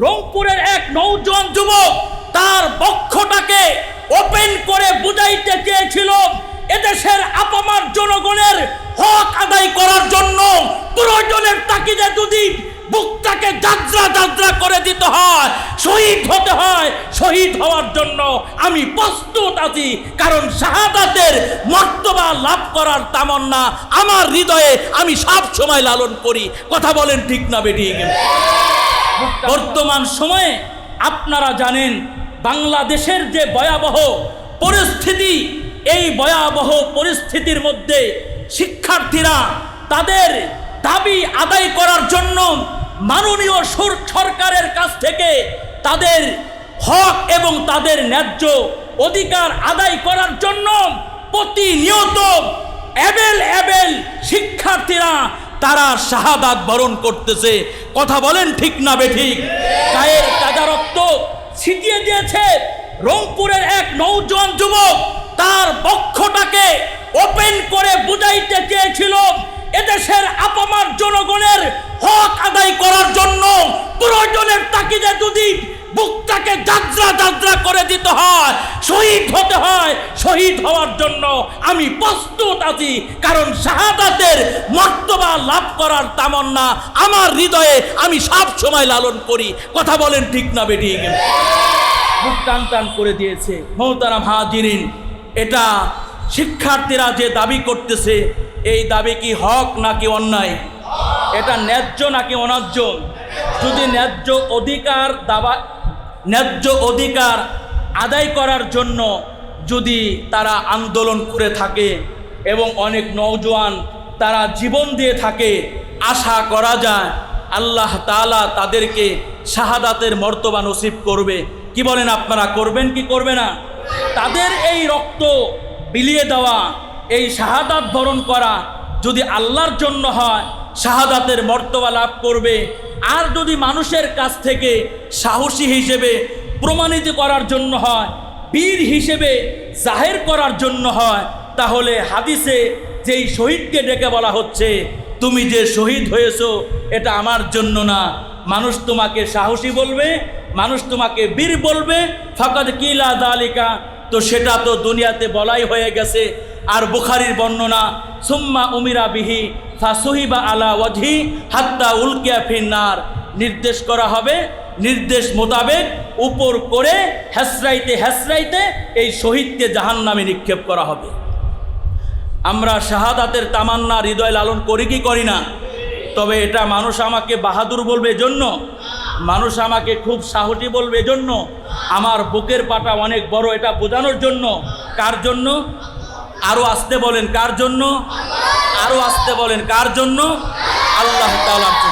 রংপুরের এক নৌজন যুবক তার বক্ষটাকে ওপেন করে বুঝাইতে চেয়েছিল, এদেশের আপামার জনগণের হক আদায় করার জন্য প্রয়োজনের তাকিদে যদি বুকটাকে যাত্রা যাত্রা করে দিতে হয়, শহীদ হতে হয়, শহীদ হওয়ার জন্য আমি প্রস্তুত আছি, কারণ শাহাদাতের মর্তবা লাভ করার তামান্না আমার হৃদয়ে আমি সব সময় লালন করি। কথা বলেন ঠিক না বেঠিক? বর্তমান সময়ে আপনারা জানেন বাংলাদেশের যে ভয়াবহ পরিস্থিতি, এই ভয়াবহ পরিস্থিতির মধ্যে শিক্ষার্থীরা তাদের দাবি আদায় করার জন্য মাননীয় সুর- সরকারের কাছ থেকে তাদের হক এবং তাদের ন্যায্য অধিকার আদায় করার জন্য প্রতিনিয়ত এবেল এবেল শিক্ষার্থীরা তারা শাহাদাত বরণ করতেছে। কথা বলেন ঠিক না বেঠিক গায়ের তাজা রক্ত ছিটিয়ে দিয়েছে রংপুরের এক নৌজন যুবক। তার বক্ষটাকে ওপেন করে বুঝাইতে চেয়েছিল এদেশের আপামার জনগণের হক আদায় করার জন্য। প্রয়োজনের তাকিদে যদি বুকটাকে যাত্রা যাত্রা করে দিতে হয়, শহীদ হতে হয় শহীদ হওয়ার জন্য আমি প্রস্তুত আছি, কারণ শাহাদাতের মর্তবা লাভ করার তামান্না আমার হৃদয়ে আমি সব সময় লালন করি। কথা বলেন ঠিক না বেরিয়ে গেল বুক টান টান করে দিয়েছে। মহতারাম হাজিরিন, এটা শিক্ষার্থীরা যে দাবি করতেছে, এই দাবি কি হক নাকি অন্যায়? এটা ন্যায্য নাকি অন্যায্য? যদি ন্যায্য অধিকার দাবা ন্যায্য অধিকার আদায় করার জন্য যদি তারা আন্দোলন করে থাকে এবং অনেক নৌজওয়ান তারা জীবন দিয়ে থাকে, আশা করা যায় আল্লাহ তাআলা তাদেরকে শাহাদাতের মর্তবা নসিব করবে। কি বলেন আপনারা, করবেন কি করবে না? তাদের এই রক্ত বিলিয়ে দেওয়া, এই শাহাদাত বরণ করা যদি আল্লাহর জন্য হয়, শাহাদাতের মর্তবা লাভ করবে। আর যদি মানুষের কাছ থেকে সাহসী হিসেবে প্রমাণিত করার জন্য হয় বীর হিসেবে জাহের করার জন্য হয়, তাহলে হাদিসে যেই শহীদকে ডেকে বলা হচ্ছে, তুমি যে শহীদ হয়েছো, এটা আমার জন্য না। মানুষ তোমাকে সাহসী বলবে, মানুষ তোমাকে বীর বলবে, ফাকাদ কিলা দালিকা। তো সেটা তো দুনিয়াতে বলাই হয়ে গেছে, আর বুখারির বর্ণনা, সুম্মা উমিরা বিহি ফাসহিবা আলা ওয়াজহি হাত্তা উলকিয়া ফিন্নার নির্দেশ করা হবে, নির্দেশ মোতাবেক উপর করে হ্যাসরাইতে হ্যাসরাইতে এই শহীদকে জাহান নামে নিক্ষেপ করা হবে। আমরা শাহাদাতের তামান্না হৃদয় লালন করি কি করি না? তবে এটা মানুষ আমাকে বাহাদুর বলবে জন্য মানুষ আমাকে খুব সাহসী বলবে জন্য আমার বুকের পাটা অনেক বড় এটা বোঝানোর জন্য। কার জন্য? আরও আসতে বলেন, কার জন্য? আরও আসতে বলেন, কার জন্য? আল্লাহ তাআলার জন্য।